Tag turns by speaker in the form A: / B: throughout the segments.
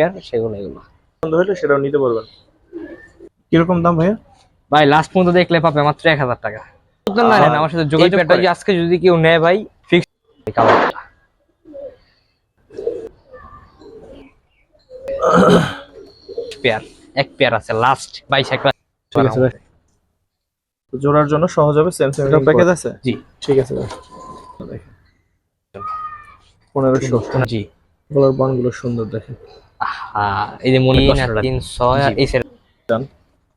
A: Pair সেগুলো এগুলো।
B: পছন্দ হলে সেটাও নিতে পারবেন। কীরকম দাম ভাইয়া?
A: ভাই লাস্ট পর্যন্ত দেখলে পাবে মাত্র এক হাজার টাকা। না, আমার সাথে যোগাযোগ করে আজকে যদি কেউ নেয় ভাই ফিক্স পেয়ার এক পেয়ার আছে লাস্ট বাইশ এক
B: জোড়ার জন্য সহজ হবে স্যামসাং এর প্যাকেজ আছে?
A: জি।
B: ঠিক আছে দেখেন।
A: জি।
B: বানগুলো সুন্দর দেখেন।
A: আহা, এই যে মনি
B: কষ্ট লাগে।
A: এই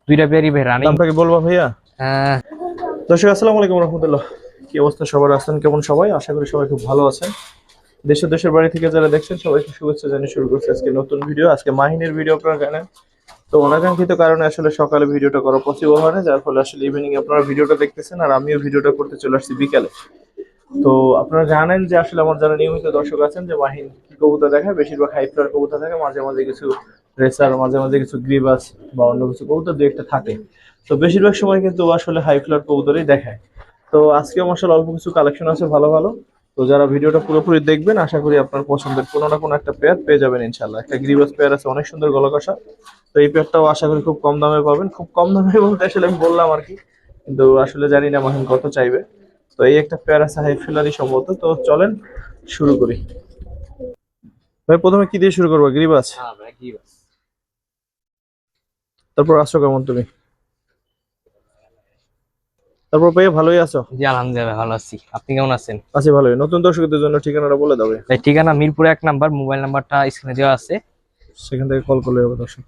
A: দুইটা পেয়ারই ভাই রানিং।
B: দামটা বলব ভাইয়া? দর্শক আসসালামু আলাইকুম রহমতুল্লাহ। কি অবস্থা? সবার আছেন কেমন সবাই? আশা করি সবাই খুব ভালো আছেন। দেশের দেশের বাড়ি থেকে যারা দেখছেন সবাইকে শুভেচ্ছা জানিয়ে শুরু করছে আজকে নতুন ভিডিও আজকে মাহিনের ভিডিও আপনারা জানেন। তো অনাকাঙ্ক্ষিত কারণে আসলে সকালে ভিডিওটা করা পসিবল হয় না যার ফলে আসলে ইভিনিং আপনারা ভিডিওটা দেখতেছেন আর আমিও ভিডিওটা করতে চলে আসছি বিকালে। তো আপনারা জানেন যে আসলে আমার যারা নিয়মিত দর্শক আছেন, যে মাহিন কি কবুতর দেখায়, বেশিরভাগ হাই ফ্লার কবুতর থাকে, মাঝে মাঝে কিছু রেসার মাঝে মাঝে কিছু গ্রিবাস বা অন্য কিছু কবুতর দু একটা থাকে। তো বেশিরভাগ সময় কিন্তু আসলে হাই ফ্লার কবুতরই দেখায়। তো আজকেও মাসাল অল্প কিছু কালেকশন আছে, ভালো ভালো। তো যারা ভিডিওটা পুরোপুরি দেখবেন, আশা করি আপনার পছন্দের কোনো না কোনো একটা পেয়ার পেয়ে যাবেন ইনশাল্লাহ একটা গ্রিবাস পেয়ার আছে, অনেক সুন্দর গলা কষা তো এই পেয়ারটাও আশা করি খুব কম দামে পাবেন। খুব কম দামে বলতে আসলে আমি বললাম আর কি। কিন্তু আসলে জানি না মাহিন কত চাইবে। তো এই একটা পেয়ার আছে হাই ফ্লারই সম্ভবত। তো চলেন শুরু করি। ভাই প্রথমে কি দিয়ে শুরু করব? গ্রিবাস তারপর আসো কেমন তুমি? তারপর ভাইয়া ভালোই আছো?
A: জি আলহামদুলিল্লাহ ভালো আছি। আপনি কেমন আছেন?
B: আছি ভালোই। নতুন দর্শকদের জন্য ঠিকানাটা বলে দাও ভাই।
A: ভাই ঠিকানা মিরপুর এক নাম্বার মোবাইল নাম্বারটা স্ক্রিনে দেওয়া আছে।
B: সেখান থেকে কল করলে হবে দর্শক।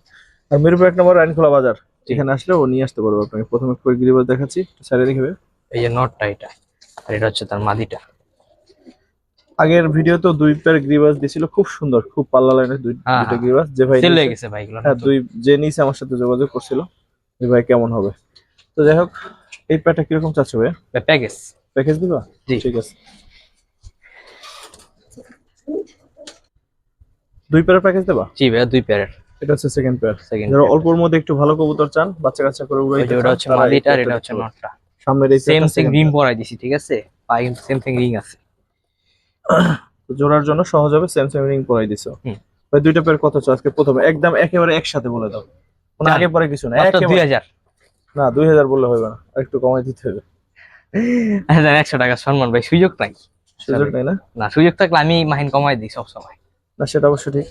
B: আর মিরপুর এক নম্বর আইনখোলা বাজার। এখানে আসলে ও নিয়ে আসতে পারব আপনাকে। প্রথমে গ্রিবাস দেখাচ্ছি সাইডে দেখবে
A: এই যে নটটা এটা। আর এটা হচ্ছে তার মাদিটা।
B: আগের ভিডিও তো দুই পেয়ার গ্রিবাস দিছিল খুব সুন্দর খুব পাল্লা লাইনের দুই
A: হ্যাঁ,
B: দুইটা
A: হ্যাঁ।
B: গ্রিবাস যে ভাই
A: সেল হয়ে গেছে ভাই এগুলো
B: হ্যাঁ দুই যে নিছে আমার সাথে যোগাযোগ করছিল যে ভাই কেমন হবে। তো যাই হোক এই প্যাডটা কীরকম চাচ্ছ ভাই
A: প্যাকেজ
B: প্যাকেজ দিবা?
A: জি।
B: ঠিক আছে। দুই পেয়ার প্যাকেজ দেবা?
A: জি ভাই দুই পেয়ারের
B: এটা হচ্ছে সেকেন্ড পেয়ার
A: সেকেন্ড
B: যারা অল্পর মধ্যে একটু ভালো কবুতর চান বাচ্চা কাচ্চা করে উড়াইতে
A: ওটা
B: চান,
A: হচ্ছে মাদিটা আর এটা হচ্ছে নটটা।
B: সামনের এই
A: সেম সেম রিং পরাই দিছি ঠিক আছে? পায়ে কিন্তু সেম সেম রিং আছে।
B: তো জোড়ার জন্য সহজ হবে স্যামসাং রিং পরাই দিছো। ভাই দুইটা পেয়ার কত চাও আজকে? প্রথমে একদম একেবারে একসাথে বলে দাও। কোনো আগে পরে কিছু না
A: দুই হাজার।
B: না দুই হাজার বললে হবে না একটু কমাই দিতে হবে।
A: হাজার একশো টাকা সম্মান ভাই সুযোগ নাই।
B: সুযোগ নেই না?
A: না সুযোগ থাকলে আমি মাহিন কমাই দিই সব সময়
B: না সেটা অবশ্য ঠিক।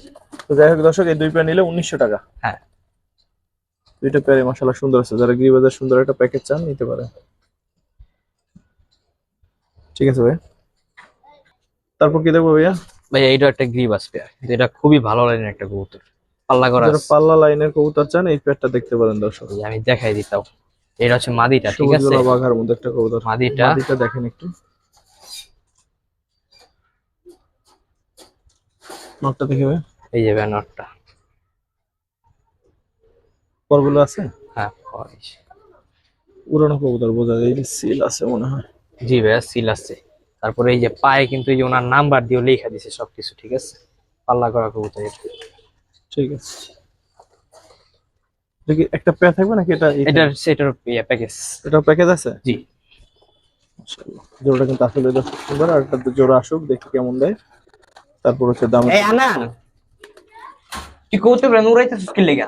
B: তো যাই হোক দর্শক এই দুই পেয়ার নিলে উনিশশো টাকা।
A: হ্যাঁ।
B: দুইটা পেয়ারে মশলা সুন্দর আছে। যারা গিরিবাজার সুন্দর একটা প্যাকেজ চান নিতে পারে ঠিক আছে ভাই। তারপর কি দেখব ভাইয়া?
A: ভাইয়া এইটা একটা গ্রিপ আসবে এটা খুবই ভালো লাইনের একটা কবুতর। পাল্লা করা।
B: পাল্লা লাইনের কবুতর চান এই পেয়ারটা দেখতে পারেন দর্শক।
A: আমি দেখাই দিতাম। এটা হচ্ছে মাদিটা ঠিক আছে?
B: বাঘার মধ্যে একটা কবুতর।
A: মাদিটা।
B: মাদিটা দেখেন একটু। নটটা দেখে ভাই।
A: এই যে ব্যানারটা
B: পরগুলো আছে?
A: হ্যাঁ।
B: উড়ানো কবুতর বোঝা যায় সিল আছে মনে হয়।
A: জি ভাইয়া সিল আছে। তারপরে এই যে পায়ে কিন্তু এই যে ওনার নাম্বার দিয়ে লেখা দিছে সবকিছু ঠিক আছে? পাল্লা করা কবুতর।
B: ঠিক আছে। একটা পেয়ার থাকবে নাকি এটা
A: এটার সেটার প্যাকেজ
B: এটা প্যাকেজ আছে?
A: জি।
B: জোড়াটা কিন্তু আসলে সুন্দর আর একটা জোড়া আসুক দেখি কেমন দেয়। তারপর হচ্ছে দাম
A: এই আনান তুই কবুতর প্রেম উড়াইতেছিস কি লেগা?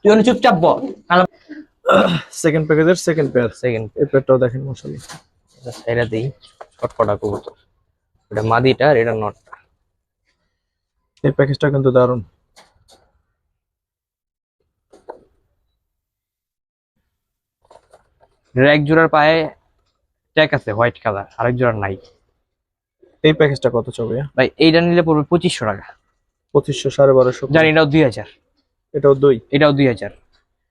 A: তুই অনেক চুপচাপ বল।
B: সেকেন্ড প্যাকেজের সেকেন্ড পেয়ার
A: সেকেন্ড
B: এই পেয়ারটাও দেখেন মাশাআল্লাহ।
A: এটা দিই ছটপটা কবুতর। এটা মাদিটা আর এটা নটটা।
B: এই প্যাকেজটা কিন্তু দারুণ।
A: এক জোড়ার পায়ে ট্যাগ আছে হোয়াইট কালার আরেক জোড়ার নাই।
B: এই প্যাকেজটা কত চবে
A: ভাই এইটা নিলে পড়বে পঁচিশশো টাকা।
B: পঁচিশশো সাড়ে বারোশো।
A: জানি এটাও দুই হাজার।
B: এটাও দুই?
A: এটাও দুই হাজার।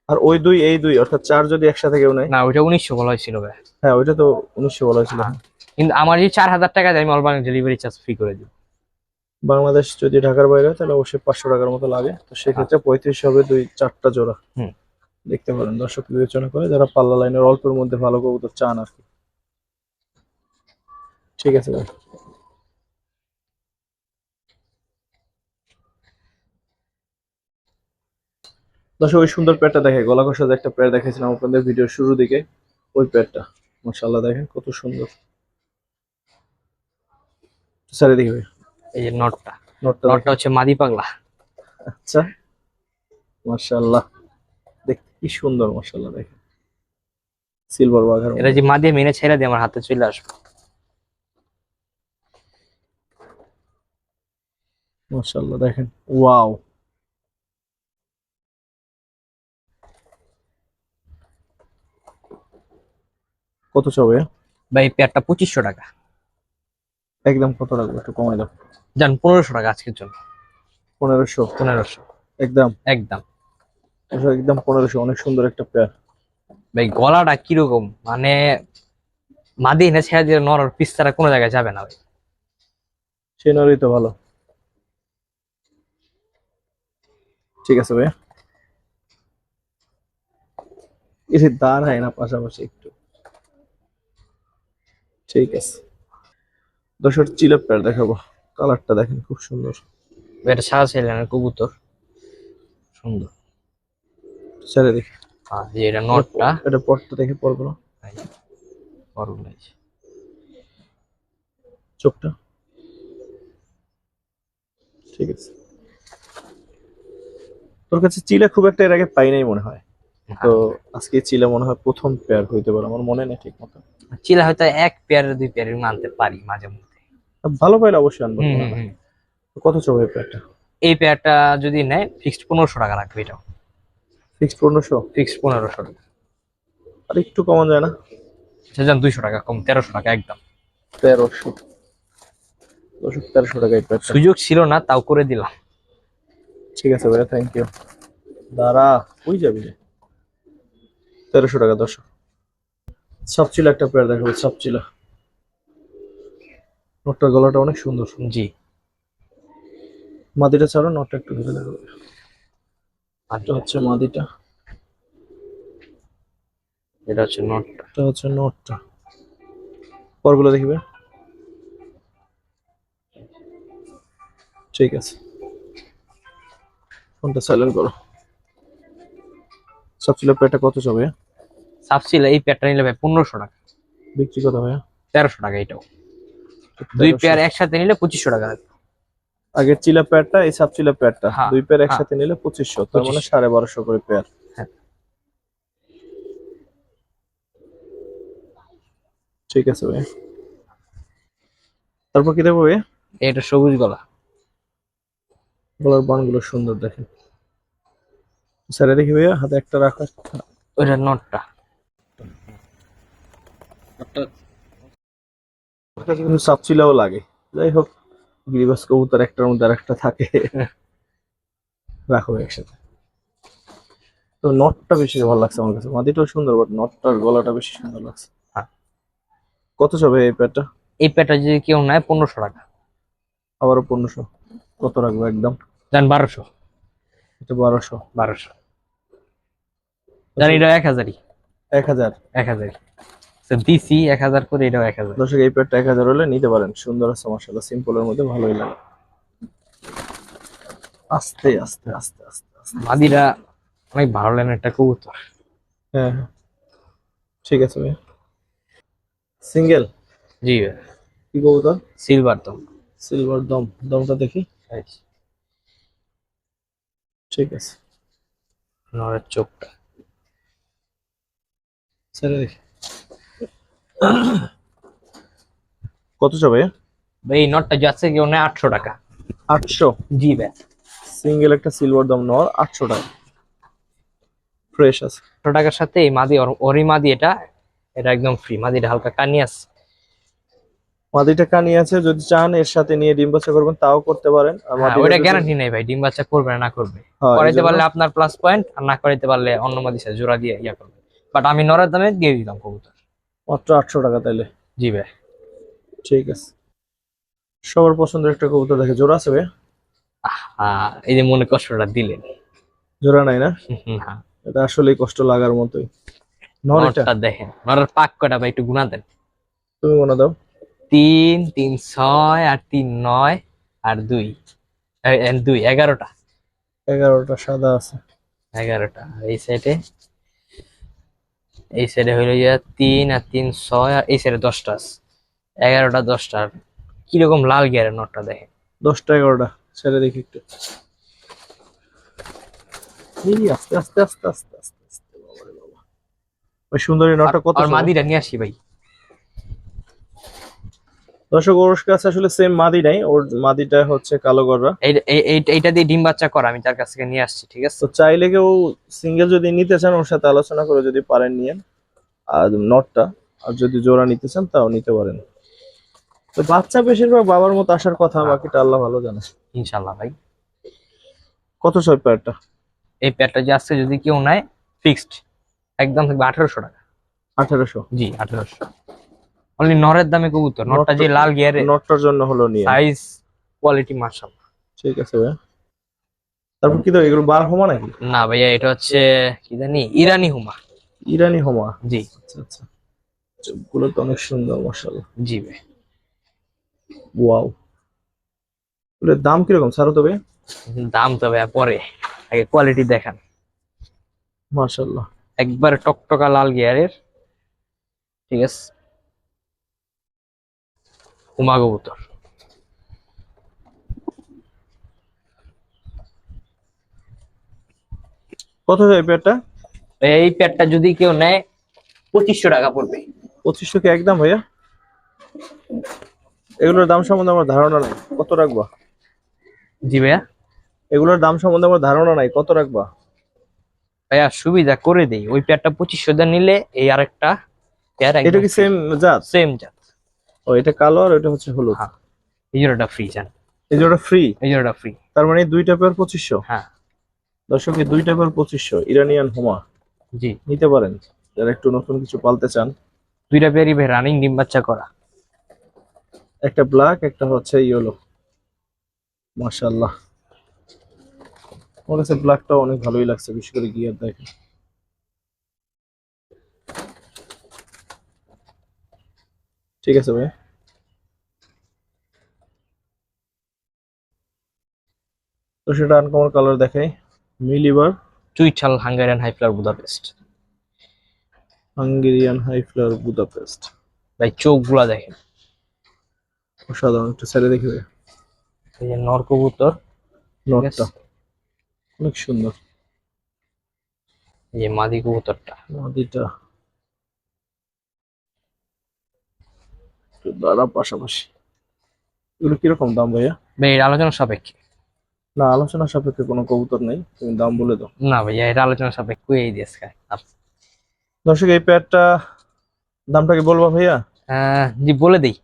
B: আর ওই দুই এই দুই অর্থাৎ চার যদি একসাথে কেউ নেয়?
A: না ওইটা উনিশশো বলা হয়েছিল ভাই।
B: হ্যাঁ ওইটা তো উনিশশো বলা হয়েছিল।
A: কিন্তু আমার এই চার হাজার টাকা দেয় আমি অল ডেলিভারি চার্জ ফ্রি করে দিই।
B: বাংলাদেশ যদি ঢাকার বাইরে হয় তাহলে অবশ্যই পাঁচশো টাকার মতো লাগে। তো সেক্ষেত্রে পঁয়ত্রিশ হবে দুই চারটা জোড়া।
A: হুম।
B: দেখতে পারেন দর্শক বিবেচনা করে যারা পাল্লা লাইনের অল্পের মধ্যে ভালো কবুতর চান আর কি। ঠিক আছে ভাই। দর্শক ওই সুন্দর প্যাডটা দেখে গলা কষা যে একটা প্যাড দেখেছিলাম আপনাদের ভিডিওর শুরু দিকে ওই প্যাডটা মাশাআল্লাহ দেখেন কত সুন্দর। দেখবে
A: এই যে নটটা।
B: নোটটা
A: নটটা হচ্ছে মাদি পাগলা।
B: আচ্ছা দেখতে কি সুন্দর দেখেন। সিলভার বাঘের
A: এটা যে মেনে ছেড়ে দিয়ে আমার হাতে চলে আসবে।
B: মাশাআল্লাহ দেখেন ওয়াও। কত চবে?
A: এই পেয়ারটা পঁচিশশো টাকা।
B: একদম কত রাখব একটু কমাই দাও।
A: যান পনেরোশো টাকা আজকের জন্য।
B: পনেরোশো?
A: পনেরোশো।
B: একদম?
A: একদম।
B: আচ্ছা, একদম পনেরোশো অনেক সুন্দর একটা পেয়ার।
A: ভাই গলাটা কীরকম? মানে মাদি এনে ছেড়ে দিয়ে নরর পিস্তারা কোনো জায়গায় যাবে না ভাই।
B: সেই নরই তো ভালো। ঠিক আছে ভাইয়া এসে দাঁড়ায় না পাশাপাশি একটু। ঠিক আছে। দশের চিলেপ পেয়ার দেখাবো। কালারটা দেখেন খুব সুন্দর।
A: এটা সাদা ছেলে কবুতর। সুন্দর।
B: ছেড়ে দেখি।
A: আর যে এটা নটটা
B: এটা পরটা দেখে পরবো না।
A: বড় লাগছে।
B: চোখটা। ঠিক আছে। তোর কাছে চিলে খুব একটা এর আগে পাই নাই মনে হয়। তো আজকে চিলে মনে হয় প্রথম পেয়ার হইতে পারে আমার মনে নেই ঠিক মতো।
A: চিলা হয়তো এক পেয়ারের দুই পেয়ার মানতে পারি মাঝে মধ্যে।
B: ভালো পাইলে অবশ্যই আনব। কত চবে এই পেয়ারটা?
A: এই পেয়ারটা যদি নেয় ফিক্সড পনেরোশো টাকা লাগবে এটাও।
B: ফিক্সড পনেরোশো?
A: ফিক্সড পনেরোশো টাকা।
B: আর একটু কমন যায় না?
A: সেজন দুইশো টাকা কম তেরোশো টাকা একদম।
B: তেরোশো। দশক তেরোশো টাকা এই পেয়ারটা।
A: সুযোগ ছিল না তাও করে দিলাম।
B: ঠিক আছে ভাইয়া থ্যাংক ইউ দাঁড়া ওই যাবি? তেরোশো টাকা দশ সাপচিলা একটা পেয়ার দেখাবো সাপচিলা নটটার গলাটা অনেক সুন্দর।
A: জি।
B: মাদিটা ছাড়ো নটটা একটু ধরে দেখাবো।
A: আর
B: এটা হচ্ছে মাদিটা।
A: এটা হচ্ছে নটটা।
B: এটা হচ্ছে নটটা। পরগুলো দেখবে? ঠিক আছে। ফোনটা সাইলেন্ট করো। সাপচিলা পেয়ারটা কত চবে
A: সাবসিল এই পেয়ারটা নিলে ভাই পনেরোশো টাকা।
B: বিক্রি কত ভাইয়া?
A: তেরোশো টাকা এটাও। দুই
B: 1300
A: পেয়ার একসাথে নিলে পঁচিশশো টাকা লাগবে।
B: আগের চিলা পেয়ারটা এই সাব চিলা পেয়ারটা।
A: হ্যাঁ,
B: দুই পেয়ার
A: হ্যাঁ।
B: একসাথে নিলে পঁচিশশো তার মানে
A: 2500
B: সাড়ে বারোশো করে পেয়ার।
A: হ্যাঁ।
B: ঠিক আছে ভাই তারপর কি দেবো ভাই
A: এটা সবুজ গলা।
B: গলার বানগুলো সুন্দর দেখেন। স্যারে দেখি ভাইয়া হাতে একটা রাখা।
A: ওইটা নটটা।
B: কাছে কিন্তু সাব লাগে। যাই হোক গিরিবাস কবুতর একটার মধ্যে আরেকটা থাকে। রাখো একসাথে। তো নটটা বেশি ভালো লাগছে আমার কাছে। মাদিটাও সুন্দর বাট নটটার গলাটা বেশি সুন্দর লাগছে।
A: হ্যাঁ।
B: কত যাবে এই প্যাডটা
A: এই পেয়ারটা যদি কেউ নেয় পনেরোশো টাকা।
B: আবারও পনেরোশো। কত রাখব একদম?
A: জান বারোশো।
B: এটা বারোশো।
A: বারোশো। জান এটা এক হাজারই।
B: এক হাজার।
A: এক হাজারই। দিছি এক হাজার করে এটাও এক হাজার।
B: দর্শক এই প্যাডটা এক হাজার হলে নিতে পারেন। সুন্দর আছে মাসাল্লাহ সিম্পলের মধ্যে ভালোই লাগে। আস্তে আস্তে আস্তে আস্তে আস্তে।
A: মাদিরা অনেক ভালো লাগে একটা কবুতর।
B: হ্যাঁ হ্যাঁ। ঠিক আছে ভাই সিঙ্গেল?
A: জি ভাই
B: কি কবুতর?
A: সিলভার তো
B: সিলভার দম। দমটা দেখি। ঠিক আছে।
A: নরের চোখটা।
B: ছেড়ে দেখি। কত যাবে
A: ভাই এই নটটা যাচ্ছে কেউ নেয় আটশো টাকা।
B: আটশো?
A: জি ভাই।
B: সিঙ্গেল একটা সিলভার দম নেওয়ার আটশো টাকা। ফ্রেশ আছে।
A: আটশো টাকার সাথে এই মাদি ওর- মাদি এটা। এটা একদম ফ্রি মাদিটা হালকা কানি আছে।
B: মাদিটা কানি আছে যদি চান এর সাথে নিয়ে ডিম বাচ্চা করবেন তাও করতে পারেন। আর
A: হ্যাঁ, ওইটা গ্যারান্টি নেই ভাই ডিম বাচ্চা করবে না করবে।
B: হ্যাঁ,
A: করাইতে পারলে আপনার প্লাস পয়েন্ট আর না করাইতে পারলে অন্য মাদির সাথে জোড়া দিয়ে ইয়া করবে। বাট আমি নরের দামে দিয়ে দিলাম কবুতর।
B: মাত্র আটশো টাকা তাইলে।
A: জি ভাই।
B: ঠিক আছে। সবার পছন্দের একটা কবুতর দেখে জোড়া আছে ভাই?
A: এই যে মনে কষ্টটা দিলেন।
B: জোড়া নাই না?
A: হ্যাঁ।
B: এটা আসলে কষ্ট লাগার মতোই। নর এটা?
A: দেখেন। নরের পাক কটা ভাই একটু গুণা দেন।
B: তুমি মনে দাও।
A: তিন তিন ছয় আর তিন নয় আর দুই। দুই এগারোটা।
B: এগারোটা সাদা আছে।
A: এগারোটা। এই সাইডে এই সাইডে হইল গিয়া তিন আর তিন ছয় আর এই সাইডে দশটা আছে। এগারোটা দশটা। আর কীরকম লাল গিয়ারের নটটা দেখে
B: দশটা এগারোটা। ছেড়ে দেখি একটু। এই আস্তে আস্তে আস্তে আস্তে আস্তে আস্তে বাবারে বাবা। ওই সুন্দরী নটটা কত
A: আর
B: মাদিরা
A: মাদিটা নিয়ে আসি ভাই।
B: দর্শক ওর কাছে আসলে সেম মাদি নাই ওর মাদিটা হচ্ছে কালো গররা।
A: এই- এই- এই- এইটা দিয়ে ডিম বাচ্চা করা আমি তার কাছ থেকে নিয়ে আসছি ঠিক আছে?
B: তো চাইলে কেউ সিঙ্গেল যদি নিতে চান ওর সাথে আলোচনা করে যদি পারেন নিয়েন। আর নটটা আর যদি জোড়া নিতে চান তাও নিতে পারেন। তো বাচ্চা বেশিরভাগ বাবার মতো আসার কথা বাকিটা আল্লাহ ভালো জানে।
A: ইনশাল্লাহ ভাই।
B: কত ছয় প্যারটা
A: এই প্যাডটা যে আজকে যদি কেউ নেয় ফিক্সড একদম থাকবে আঠারোশো টাকা।
B: আঠারোশো?
A: জি আঠারোশো। অনলি নরের দামে কবুতর নটটা যে লাল গিয়ারে
B: নটটার জন্য হলো নিয়ে।
A: সাইজ কোয়ালিটি মার্শাল
B: ঠিক আছে ভাই। তারপর কি তো এগুলো বার হোমা নাকি?
A: না ভাইয়া এটা হচ্ছে কি জানি ইরানি হুমা।
B: ইরানি হোমা?
A: জি।
B: আচ্ছা আচ্ছা। চোখগুলো তো অনেক সুন্দর মাশাআল্লাহ।
A: জি ভাই।
B: ওয়াও। এগুলোর দাম কীরকম? ছাড়ো তবে
A: দাম তো ভাইয়া পরে। আগে কোয়ালিটি দেখান।
B: মাশাআল্লাহ।
A: একবার টকটকা লাল গিয়ারের ঠিক আছে। হুমা কবুতর
B: কত যায় পেয়ারটা?
A: এই প্যাডটা যদি কেউ নেয় পঁচিশশো টাকা পড়বে।
B: পঁচিশশো কি একদম ভাইয়া? এগুলোর দাম সম্বন্ধে আমার ধারণা নাই। কত রাখবা?
A: জি ভাইয়া।
B: এগুলোর দাম সম্বন্ধে আমার ধারণা নাই। কত রাখবা?
A: ভাইয়া সুবিধা করে দেই। ওই প্যাডটা পঁচিশশো দেন নিলে এই আরেকটা
B: এটা কি সেম জাত?
A: সেম জাত।
B: ও এটা কালো আর এটা হচ্ছে হলুদ।
A: হ্যাঁ। এই জোড়াটা ফ্রি জান।
B: এই যে ওটা ফ্রি
A: এই জোড়াটা ফ্রি
B: তার মানে দুইটা পেয়ার পঁচিশশো?
A: হ্যাঁ।
B: দর্শক এই দুইটা পেয়ার পঁচিশশো ইরানিয়ান হোমা।
A: জি।
B: নিতে পারেন। যারা একটু নতুন কিছু পালতে চান।
A: দুইটা পেয়ারই ভাই রানিং ডিম বাচ্চা করা।
B: একটা ব্ল্যাক একটা হচ্ছে ইয়েলো মাশাআল্লাহ। আমার কাছে ব্ল্যাকটা অনেক ভালোই লাগছে বিশেষ করে গিয়ার দেখে ঠিক আছে ভাই। তো সেটা আনকমন কালার দেখাই। মিলিবার
A: চুইঠাল Hungarian high flyer Budapest
B: Hungarian high flyer Budapest
A: ভাই চোখগুলা দেখেন।
B: অসাধারণ একটু ছেড়ে দেখি ভাই।
A: এই যে নর কবুতর।
B: নটটা অনেক সুন্দর।
A: এই যে মাদি কবুতরটা।
B: নদীটা দাঁড়া পাশাপাশি। এগুলো কীরকম দাম ভাইয়া?
A: ভাই এর আলোচনা সাপেক্ষে।
B: না আলোচনা সাপেক্ষে কোনো কবুতর নেই তুমি দাম বলে দাও।
A: না ভাইয়া এটা আলোচনা সাপেক্ষে এই দিয়েছে
B: দর্শক এই প্যাডটা দামটা কি বলব ভাইয়া?
A: জি বলে দিই।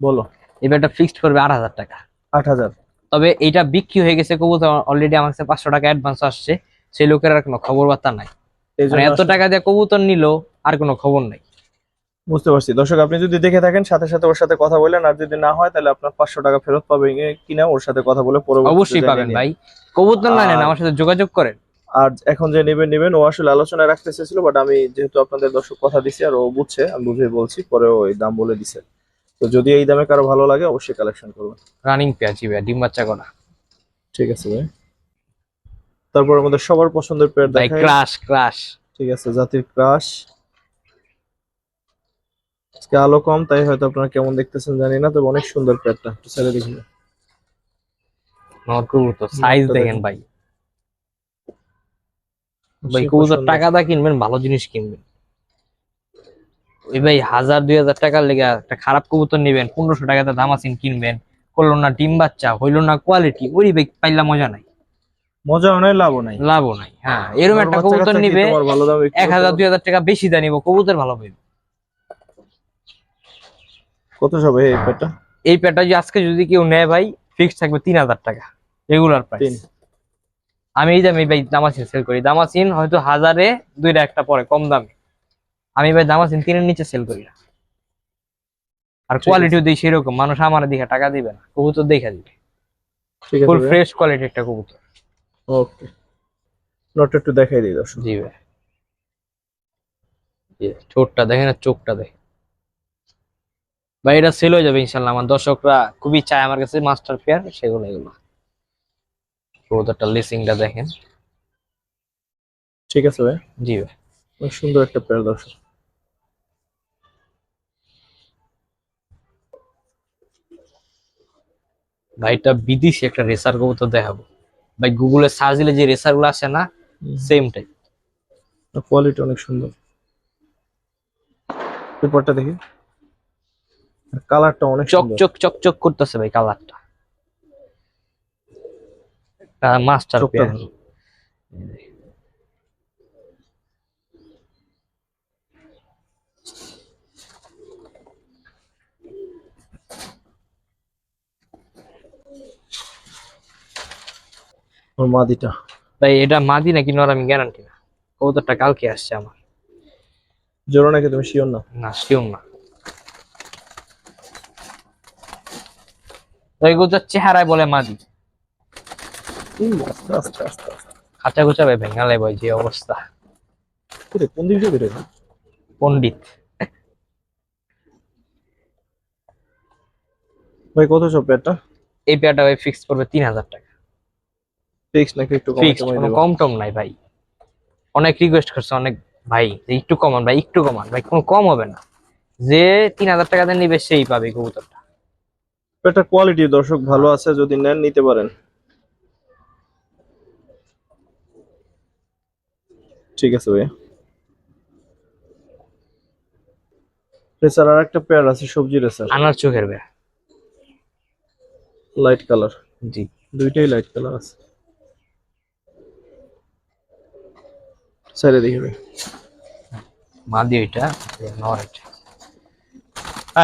B: বলো।
A: এবার এটা ফিক্সড করবে আট হাজার টাকা।
B: আট হাজার।
A: তবে এইটা বিক্রি হয়ে গেছে কবুতর অলরেডি আমার কাছে পাঁচশো টাকা অ্যাডভান্স আসছে। সেই লোকের আর কোনো খবর বার্তা নাই।
B: এই
A: মানে এত টাকা দিয়ে কবুতর নিল আর কোনো খবর নাই।
B: বুঝতে পারছি। দর্শক আপনি যদি দেখে থাকেন সাথে সাথে ওর সাথে কথা বলেন আর যদি না হয় তাহলে আপনার পাঁচশো টাকা ফেরত পাবেন কিনা ওর সাথে কথা বলে
A: অবশ্যই পাবেন ভাই। কবুতর না নেন আমার সাথে যোগাযোগ করেন।
B: আর এখন যে নেবেন নেবেন ও আসলে আলোচনায় রাখতে চেয়েছিল বাট আমি যেহেতু আপনাদের দর্শক কথা দিছি আর ও বুঝছে আমি বুঝে বলছি পরে ওই দাম বলে দিছে। তো যদি এই দামে কারও ভালো লাগে অবশ্যই কালেকশন করবেন।
A: রানিং পেঁয়াজি ভাই ডিম বাচ্চা করা
B: ঠিক আছে ভাই। তারপর আমাদের সবার পছন্দের পেয়ার দেখাই।
A: ক্রাশ ক্রাশ
B: ঠিক আছে জাতির ক্রাশ আজকে আলো কম তাই হয়তো আপনারা কেমন দেখতেছেন জানি না তবে অনেক সুন্দর পেয়ারটা একটু ছেড়ে দেখি
A: নর কবুতর সাইজ দেখেন
B: দেখেন।
A: ভাই। ভাই কবুতর টাকা দা কিনবেন ভালো জিনিস কিনবেন। ওই ভাই হাজার দুই হাজার টাকার লেগে একটা খারাপ কবুতর নেবেন পনেরোশো টাকাতে দামাসিন কিনবেন। করল না ডিম বাচ্চা হইল না কোয়ালিটি ওই ভাই পাইলা মজা নাই।
B: মজা নাই লাভও নাই।
A: লাভও নাই হ্যাঁ এরকম একটা কবুতর নিবে এক হাজার দুই হাজার টাকা বেশি দা নিবো কবুতর ভালো পাইবে।
B: কত যাবে এই পেয়ারটা
A: এই প্যাডটা যে আজকে যদি কেউ নেয় ভাই ফিক্স থাকবে তিন হাজার টাকা রেগুলার প্রাইস আমি এই দামে ভাই দামাসিন সেল করি। দামাসিন হয়তো হাজারে দুইটা একটা পরে কম দামে। আমি ভাই দামাসিন তিনের নিচে সেল করি না। আর কোয়ালিটিও দিই সেরকম মানুষ আমার দিকে টাকা দিবে না কবুতর দেখে দিবে। ফুল ফ্রেশ কোয়ালিটি একটা কবুতর।
B: ওকে নটটা একটু দেখাই দিই দর্শক।
A: জি ভাই। ঠোঁটটা দেখেন আর চোখটা দেখেন। ভাই এটা সেল হয়ে যাবে ইনশাল্লাহ আমার দর্শকরা খুবই চায় আমার কাছে মাস্টার পেয়ার সেগুলো এগুলো। কবুতরটা লিসিংটা দেখেন।
B: ঠিক আছে ভাই।
A: জি ভাই।
B: অনেক সুন্দর একটা পেয়ার দর্শক।
A: ভাইটা বিদেশি একটা রেসার কবুতর দেখাবো। ভাই গুগলে সার্চ দিলে যে রেসারগুলো আসে না সেম টাইপ
B: কোয়ালিটি অনেক সুন্দর। পেপারটা দেখি। কালারটা অনেক
A: চকচক চকচক করতেছে ভাই কালারটা। মাস্টার।
B: ওর মাদিটা।
A: ভাই এটা মাদি নাকি নর আমি গ্যারান্টি না। কবুতরটা কালকে আসছে আমার।
B: জোড়া নাকি তুমি শিওর না?
A: না শিওর না। তো চেহারায় বলে মাদি খাঁচা খুচা ভাই ভেঙালে ভাই যে অবস্থা। পণ্ডিত।
B: ভাই কত সব পেয়ারটা?
A: এই পেয়ারটা ভাই ফিক্স করবে তিন হাজার টাকা।
B: ফিক্স নাকি একটু কম
A: কম টম নাই ভাই। অনেক রিকোয়েস্ট করছে অনেক ভাই একটু কমান ভাই একটু কমান ভাই কোনো কম হবে না। যে তিন হাজার টাকা দিয়ে নিবে সেই পাবে কবুতরটা।
B: পেয়ারটা কোয়ালিটি দর্শক ভালো আছে যদি নেন নিতে পারেন। ঠিক আছে ভাইয়া। রেসার আর একটা পেয়ার আছে সবজি রেসার।
A: আনার চোখের ভাই
B: লাইট কালার
A: জি।
B: দুইটাই লাইট কালার আছে। সাইডে দেখি ভাই
A: মাদি ওইটা নর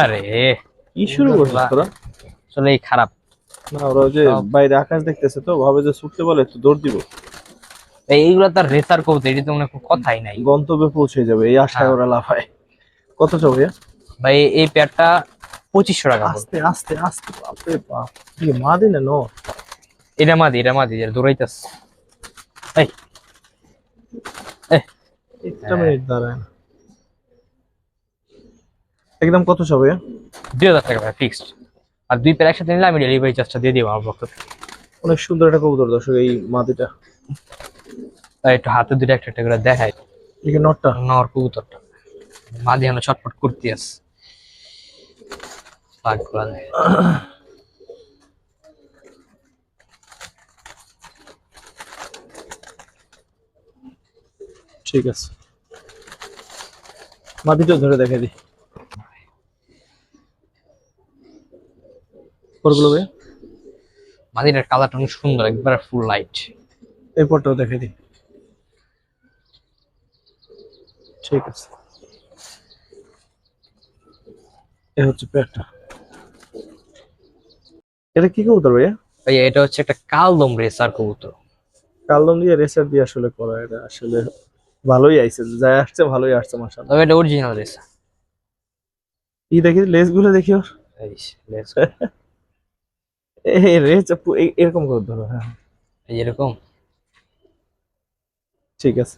A: আরে
B: কি শুরু করছিস তোরা?
A: আসলে এই খারাপ।
B: না ওরা যে বাইরে আকাশ দেখতেছে তো ভাবে যে ছুটতে বলে একটু দৌড় দিব।
A: এই- এইগুলো তার রেসার কবুতর এটি তো মনে কোনো কথাই নাই।
B: গন্তব্যে পৌঁছে যাবে এই আশায়
A: হ্যাঁ।
B: ওরা লাফায়। কত ভাইয়া?
A: ভাই এই পেয়ারটা পঁচিশশো টাকা।
B: আস্তে আস্তে আস্তে বাপরে বাপ। কি মা দিনে নো?
A: এটা মাদি এটা মাদি যেটা দৌড়াইতেছে। এই।
B: একটা মিনিট দাঁড়ায় একদম কত ভাইয়া?
A: দুই হাজার টাকা ভাই ফিক্সড আর দুই পেয়ার একসাথে নিলে আমি ডেলিভারি চার্জটা দিয়ে দিব আমার পক্ষ থেকে।
B: অনেক সুন্দর একটা কবুতর দর্শক এই মাদিটা
A: একটু হাতে দুটো একটা একটা করে দেখাই।
B: এদিকে নটটা।
A: নর কবুতরটা। মাদি হলো ছটফট করতে আছে।
B: ঠিক আছে। মাদিটা ধরে দেখে দি পরগুলো ভাইয়া
A: মাদিটার কালারটা অনেক সুন্দর একবার ফুল লাইট
B: এই পরটাও দেখে দি ঠিক আছে। এ হচ্ছে পেটটা এটা কি কবুতর ভাইয়া?
A: ভাই এটা হচ্ছে একটা কালদম রেসার কবুতর।
B: কালদম দিয়ে রেসার দিয়ে আসলে করা এটা আসলে ভালোই আইছে যাই আসছে ভালোই আসছে মাশাআল্লাহ।
A: তবে এটা অরিজিনাল রেসার
B: ই দেখি লেসগুলো দেখি ওর।
A: লেস।
B: এরকম করে ধরো হ্যাঁ।
A: এরকম?
B: ঠিক আছে।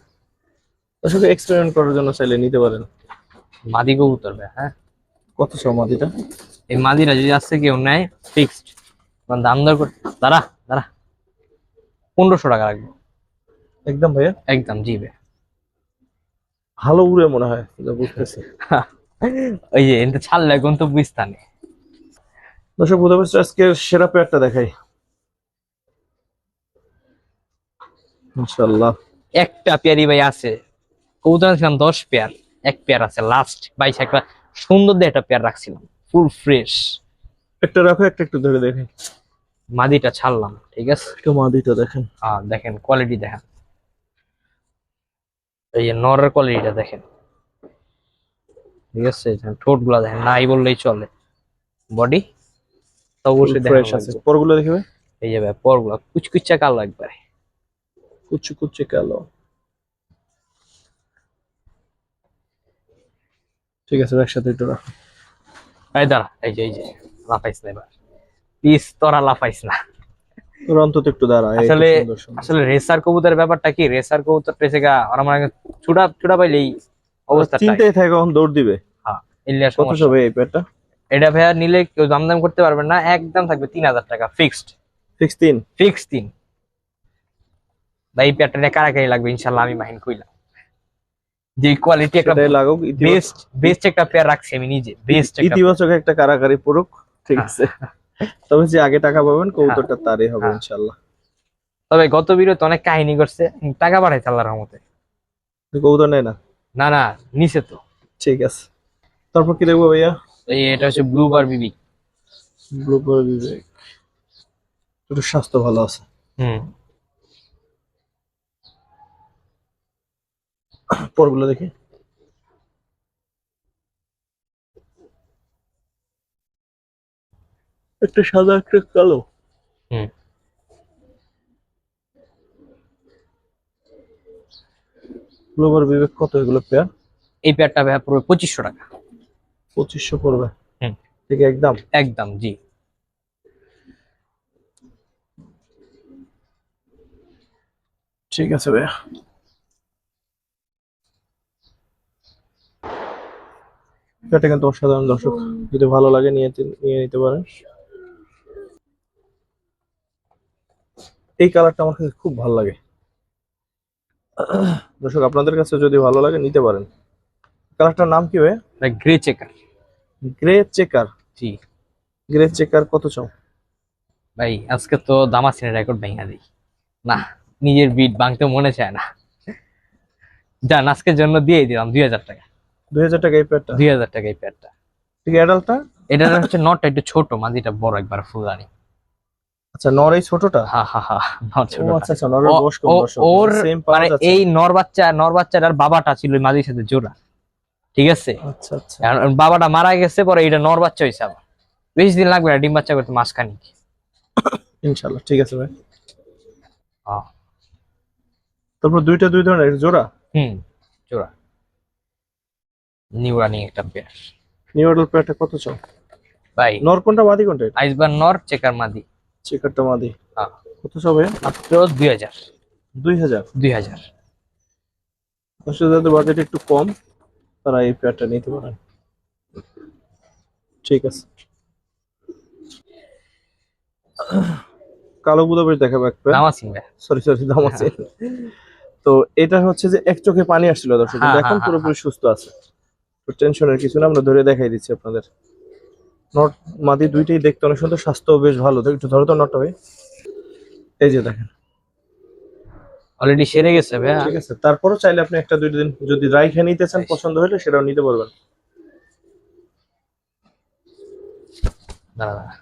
B: আসলে এক্সপেরিমেন্ট করার জন্য চাইলে নিতে পারেন।
A: মাদি কবুতর হ্যাঁ?
B: কত সমাধিটা
A: এই মাদিরা যদি আসছে কেউ নেয় ফিক্সড দাম দর করে দাঁড়া দাঁড়া। পনেরোশো টাকা রাখব।
B: একদম ভাইয়া?
A: একদম জি ভাই।
B: ভালো উড়ে মনে হয় বুঝতেছি।
A: ওই যে এটা ছাড়লে গন্তব্য স্থানে
B: দর্শক পারছি আজকে সেরা পেয়ারটা দেখাই। ইনশাল্লাহ
A: একটা পেয়ারই ভাই আছে। কবুতর আনছিলাম দশ পেয়ার এক পেয়ার আছে লাস্ট বাইশ একটা সুন্দর দিয়ে একটা পেয়ার রাখছিলাম ফুল ফ্রেশ
B: একটা রাখো একটা একটু ধরে দেখেন
A: মাদিটা ছাড়লাম ঠিক আছে?
B: একটু মাদিটা দেখেন।
A: হ্যাঁ দেখেন কোয়ালিটি দেখেন। এই যে নরের কোয়ালিটিটা দেখেন। ঠিক আছে ঠোঁটগুলা দেখেন নাই বললেই চলে। বডি তো অবশ্যই
B: ফ্রেশ আছে। পরগুলো দেখবে?
A: এই যে ভাই পরগুলা কুচকুচা কালো একবারে।
B: কুচু কুচু কালো। ঠিক আছে একসাথে একটু রাখো।
A: এই দাঁড়া এই যে এই যে লাফাইস না এবার। প্লিজ তোরা লাফাইস না।
B: তোর অন্তত একটু দাঁড়া
A: আসলে। আসলে রেসার কবুতরের ব্যাপারটা কি? রেসার কবুতর টেসে গা ওরা মানে ছুটা ছুটা পাইলেই অবস্থা
B: চিন্তায় থাকে দৌড় দিবে।
A: হ্যাঁ
B: কত সবে এই পেয়ারটা
A: এটা ভাইয়া নিলে কেউ দাম দাম করতে পারবে না একদম থাকবে তিন হাজার টাকা ফিক্সড
B: সিক্স তিন?
A: ফিক্সড তিন। ভাই এই প্যাটার্নে কারাকারি লাগবে? ইনশাল্লাহ আমি মাহিন কইলাম। যে কোয়ালিটি একটা
B: লাগুক
A: বেস্ট বেস্ট একটা পেয়ার রাখছি আমি নিজে বেস্ট
B: ইতিবাচক একটা কারাকারি পড়ুক ঠিক আছে। তবে যে আগে টাকা পাবেন কবুতরটা তারই হবে
A: হ্যাঁ।
B: ইনশাল্লাহ
A: তবে গত ভিডিওতে অনেক কাহিনী করছে টাকা পাঠাইছে আল্লাহর রহমতে।
B: কবুতর নেয় না?
A: না না নিচে তো।
B: ঠিক আছে। তারপর কি দেখব ভাইয়া?
A: এটা হচ্ছে ব্লু বার বিবি
B: ব্লুবার বিবেক একটু স্বাস্থ্য ভালো আছে।
A: হুম।
B: পরগুলো দেখি। একটা সাদা একটা কালো।
A: হুম।
B: গ্লোবাল বিবেক কত এগুলো পেয়ার?
A: এই পেয়ারটা ভাইয়া পড়বে পঁচিশশো টাকা।
B: পঁচিশশো পড়বে।
A: হুম।
B: ঠিক একদম?
A: একদম জি।
B: ঠিক আছে ভাইয়া। এটা কিন্তু অসাধারণ দর্শক। যদি ভালো লাগে নিয়ে নিয়ে নিতে পারেন। এই কালারটা আমার কাছে খুব ভালো লাগে। দর্শক আপনাদের কাছে যদি ভালো লাগে নিতে পারেন। কালারটার নাম কি ভাই?
A: গ্রে চেকার
B: গ্রে চেকার
A: জি।
B: গ্রে চেকার কত চাও?
A: ভাই আজকে তো দামাসিনের রেকর্ড ভেঙে দিই। না নিজের বিট ভাঙতে মনে চায় না। যান আজকের জন্য দিয়ে দিলাম দুই হাজার টাকা।
B: দুই হাজার টাকা এই প্যাডটা
A: দুই হাজার টাকা এই প্যাডটা
B: ঠিক অ্যাডাল্টটা
A: এটা হচ্ছে নটটা একটু ছোট মাঝিটা বড় একবার ফুলদানি
B: আচ্ছা নর এই ছোটটা?
A: হা হা হা
B: ও
A: ছোট
B: আচ্ছা আচ্ছা নরের বয়স কম
A: ওর মানে এই নর বাচ্চা নর বাচ্চাটার বাবাটা ছিল ওই মাঝির সাথে জোড়া। ঠিক আছে?
B: আচ্ছা আচ্ছা।
A: বাবাটা মারা গেছে পরে এটা নর বাচ্চা হয়েছে আবার। বেশি দিন লাগবে না ডিম বাচ্চা করতে মাসখানিক।
B: ইনশাআল্লাহ ঠিক আছে ভাই। তারপর দুইটা দুই ধরনের জোড়া?
A: হুম জোড়া। নিউরা নিয়ে একটা পেয়ার
B: নিউ অ্যাডাল্ট প্যাডটা কত চাও?
A: ভাই।
B: নর কোনটা মাদি কোনটা
A: আইসবার নর চেকার মাদি।
B: চেকারটা মাদি।
A: হ্যাঁ
B: কত চাও ভাই
A: মাত্র দুই হাজার।
B: দুই হাজার?
A: দুই হাজার।
B: বাজেট একটু কম তারা এই প্যাডটা নিতে পারেন ঠিক আছে। কালো বুদাবেশ দেখাবো এক প্যাড সরি সরি দাম আছে তো এটা হচ্ছে যে এক চোখে পানি আসছিল দর্শক
A: হ্যাঁ,
B: এখন
A: হ্যাঁ,
B: পুরোপুরি সুস্থ আছে। তো টেনশনের কিছু না আমরা ধরে দেখাই দিচ্ছি আপনাদের। নট মাদি দুইটাই দেখতে অনেক সুন্দর স্বাস্থ্য বেশ ভালো। একটু ধরো তো নটটা ভাই। এই যে দেখেন।
A: অলরেডি সেরে গেছে ভাই
B: ঠিক আছে তারপরও চাইলে আপনি একটা দুই দিন যদি রাইখে নিতে চান পছন্দ হলে সেটাও নিতে পারবেন।
A: দাঁড়া দাঁড়া।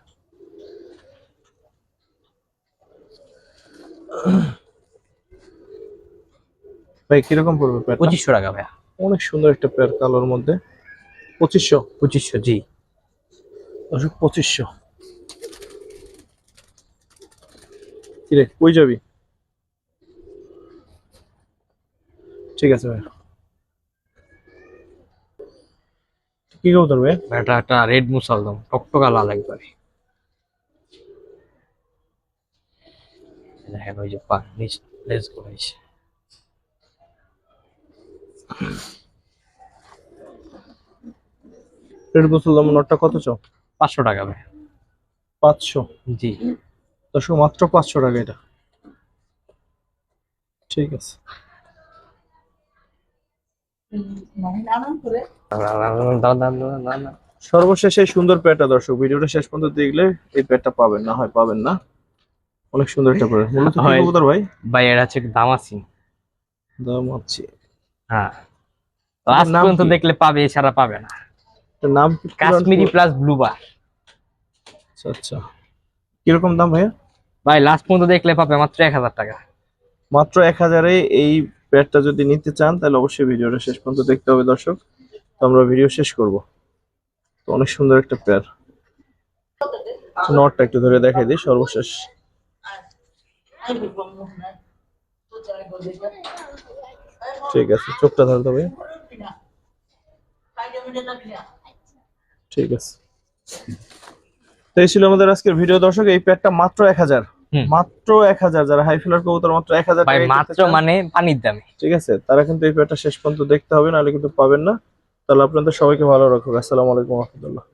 B: ভাই কীরকম পড়বে প্যাডটা
A: পঁচিশশো টাকা ভাইয়া।
B: অনেক সুন্দর একটা প্যাড কালোর মধ্যে। পঁচিশশো?
A: পঁচিশশো জি।
B: পঁচিশশো। কিরে কই যাবি? ঠিক আছে ভাই। কি কবুতর ভাই?
A: এটা একটা রেড মুসালদম টকটকা লাল একবারে। দেখেন ওই যে পা নিচ লেজ করেছে
B: রেড গোসল দাম নটটা কত চাও
A: পাঁচশো টাকা ভাই।
B: পাঁচশো?
A: জি।
B: দর্শক মাত্র পাঁচশো টাকা এটা। ঠিক আছে
A: দাও, দাও, দাও, দাও, দাও।
B: সর্বশেষ এই সুন্দর প্যাডটা দর্শক ভিডিওটা শেষ পর্যন্ত দেখলে এই প্যাডটা পাবেন না হয় পাবেন না। অনেক সুন্দর একটা প্যাড মূলত কি। কবুতর ভাই?
A: ভাই এটা হচ্ছে দামাসিন
B: দাম হচ্ছে
A: হ্যাঁ লাস্ট পর্যন্ত দেখলে পাবে এছাড়া পাবে না।
B: নাম
A: কাশ্মীরি প্লাস ব্লুবার
B: আচ্ছা আচ্ছা। কীরকম দাম ভাইয়া?
A: ভাই লাস্ট পর্যন্ত দেখলে পাবে মাত্র এক হাজার টাকা।
B: মাত্র এক হাজারে এই প্যাডটা যদি নিতে চান, তাহলে অবশ্যই ভিডিওটা শেষ পর্যন্ত দেখতে হবে দর্শক। তো আমরা ভিডিও শেষ করব। তো অনেক সুন্দর একটা প্যাড নটটা একটু ধরে দেখাই দিই, সর্বশেষ। ঠিক আছে, চোখটা ধরতে হবে ঠিক আছে। তো এই ছিল আমাদের আজকের ভিডিও দর্শক, এই প্যাডটা মাত্র এক হাজার। মাত্র এক হাজার যারা হাই ফিলার কবুতর মাত্র এক হাজার
A: মাত্র মানে পানির দামে।
B: ঠিক আছে তারা কিন্তু এই পেয়ারটা শেষ পর্যন্ত দেখতে হবে নাহলে কিন্তু পাবেন না। তাহলে আপনাদের সবাইকে ভালো রাখুক। আসসালামু আলাইকুম রহমতুল্লাহ।